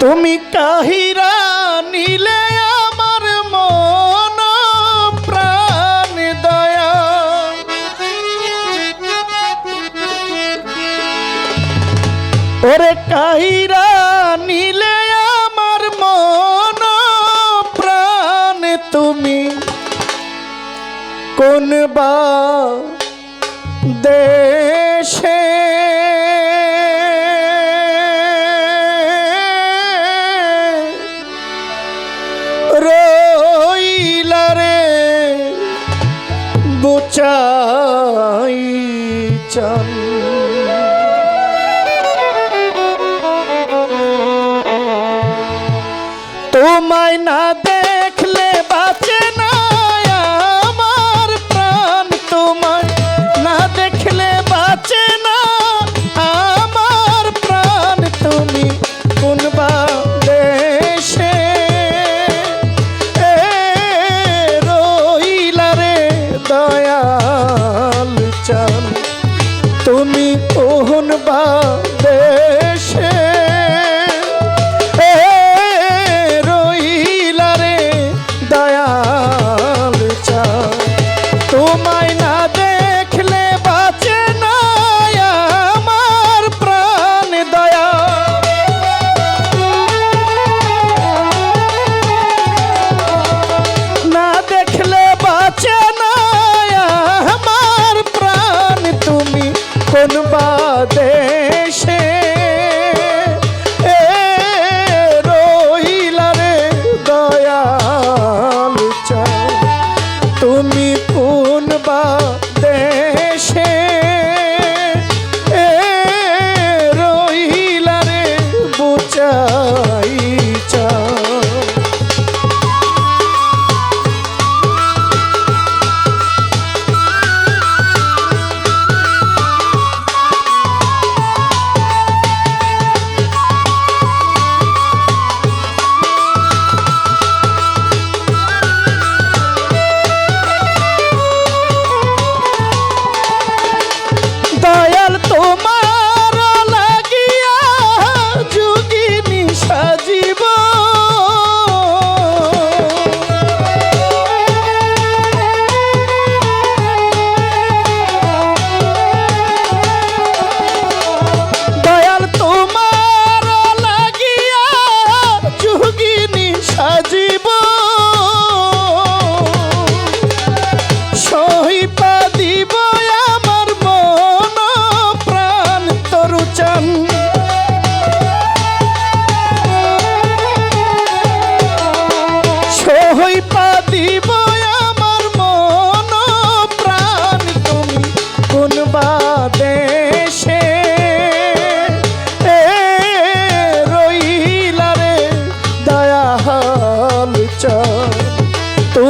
তুমি কাহিরা নিলে আমার মন প্রাণ দয়া। ওরে কাহিরা নিলে আমার মন প্রাণ তুমি। কোন বা চাই চান তোমায় না বাংলাদেশে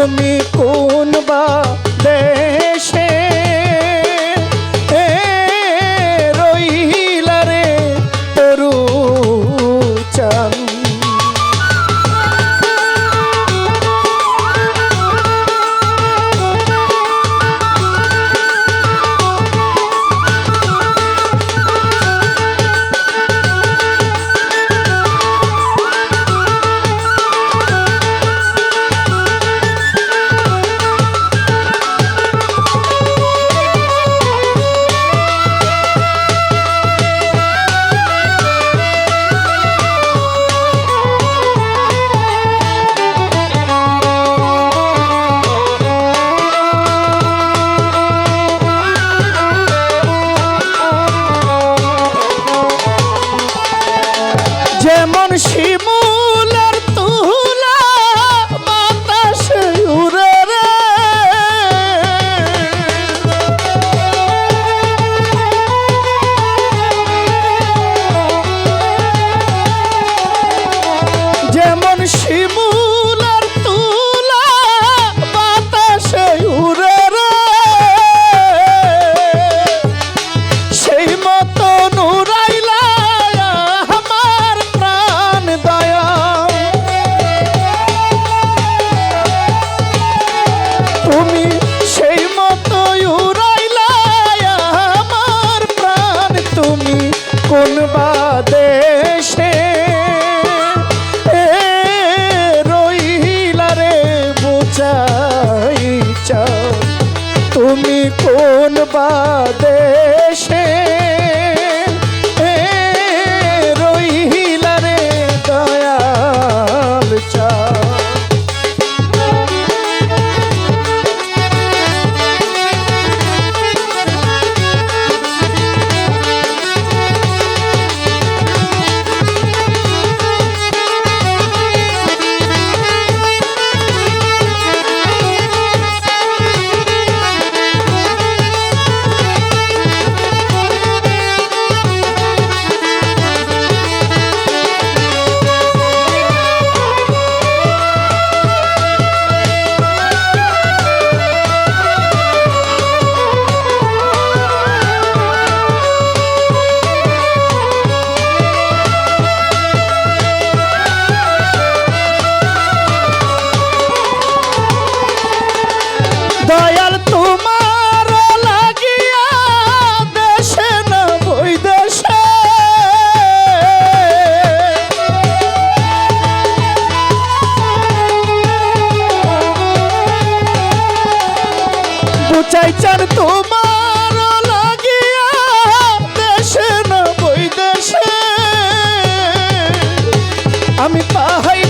তুমি কো e আমি পাহাইতাছি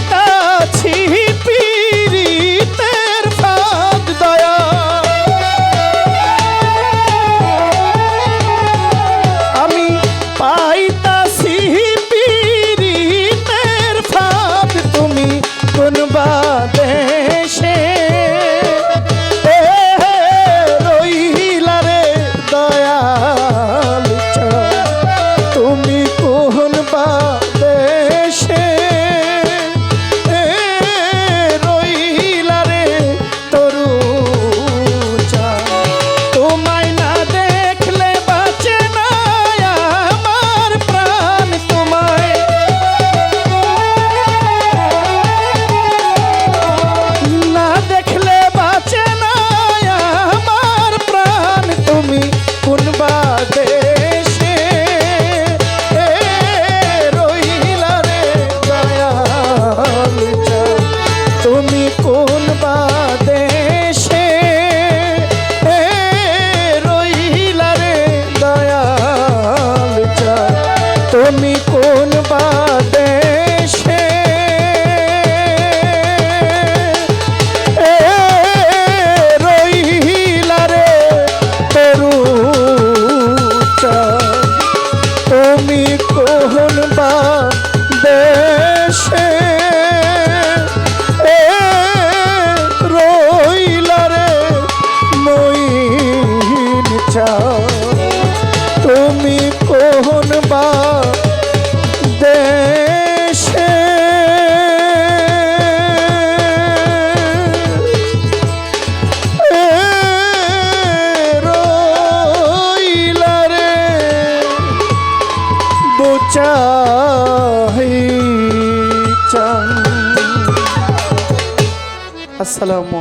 তুমি